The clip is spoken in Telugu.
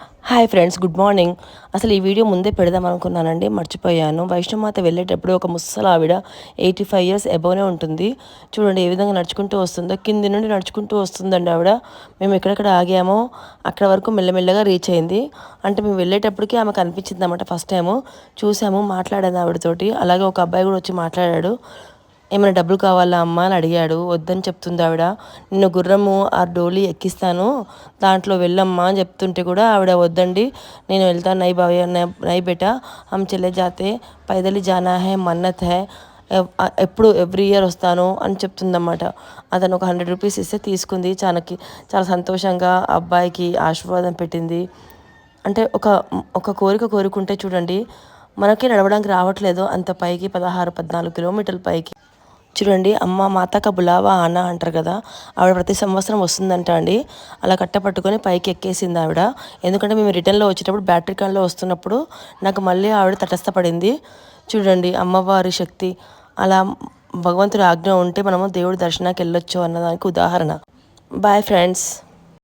Hi friends good morning. అసలు ఈ వీడియో ముందే పెడదాం అనుకున్నానండి మర్చిపోయాను. వైష్ణవమాత వెళ్ళేటప్పుడు ఒక ముసలావిడ ఆవిడ ఎయిటీ ఫైవ్ ఇయర్స్ ఎబోనే ఉంటుంది. చూడండి ఏ విధంగా నడుచుకుంటూ వస్తుందో కింది నుండి నడుచుకుంటూ వస్తుందండి ఆవిడ. మేము ఎక్కడెక్కడ ఆగామో అక్కడ వరకు మెల్లమెల్లగా రీచ్ అయింది. అంటే మేము వెళ్ళేటప్పటికి ఆమె కనిపించింది అనమాట ఫస్ట్ టైము. చూసాము మాట్లాడాను ఆవిడతోటి. అలాగే ఒక అబ్బాయి కూడా వచ్చి మాట్లాడాడు. ఏమైనా డబ్బులు కావాలా అమ్మ అని అడిగాడు. వద్దని చెప్తుంది ఆవిడ. నిన్ను గుర్రము ఆ డోలీ ఎక్కిస్తాను. దాంట్లో వెళ్ళమ్మా అని చెప్తుంటే కూడా ఆవిడ వద్దండి. నేను వెళ్తాను. నై బావయ్య నై బేటా. హమ్ చెల్లె జాతే పైదలి జానా హే మన్నత్ హే. ఎప్పుడు ఎవ్రీ ఇయర్ వస్తాను అని చెప్తుందన్నమాట. అతను ఒక హండ్రెడ్ రూపీస్ ఇస్తే తీసుకుంది. చాలాకి చాలా సంతోషంగా అబ్బాయికి ఆశీర్వాదం పెట్టింది. అంటే ఒక ఒక కోరిక కోరుకుంటే చూడండి మనకి నడవడానికి రావట్లేదు అంత పైకి పదహారు పద్నాలుగు కిలోమీటర్ల పైకి. చూడండి అమ్మ మాతక బులావా ఆనా అంటారు కదా ఆవిడ ప్రతి సంవత్సరం వస్తుందంట అండి. అలా కట్టపట్టుకొని పైకి ఎక్కేసింది ఆవిడ. ఎందుకంటే మేము రిటర్న్లో వచ్చేటప్పుడు బ్యాటరీ కాన్లో వస్తున్నప్పుడు నాకు మళ్ళీ ఆవిడ తటస్థపడింది. చూడండి అమ్మవారి శక్తి. అలా భగవంతుడి ఆజ్ఞ ఉంటే మనము దేవుడి దర్శనానికి వెళ్ళొచ్చు అన్నదానికి ఉదాహరణ. Bye friends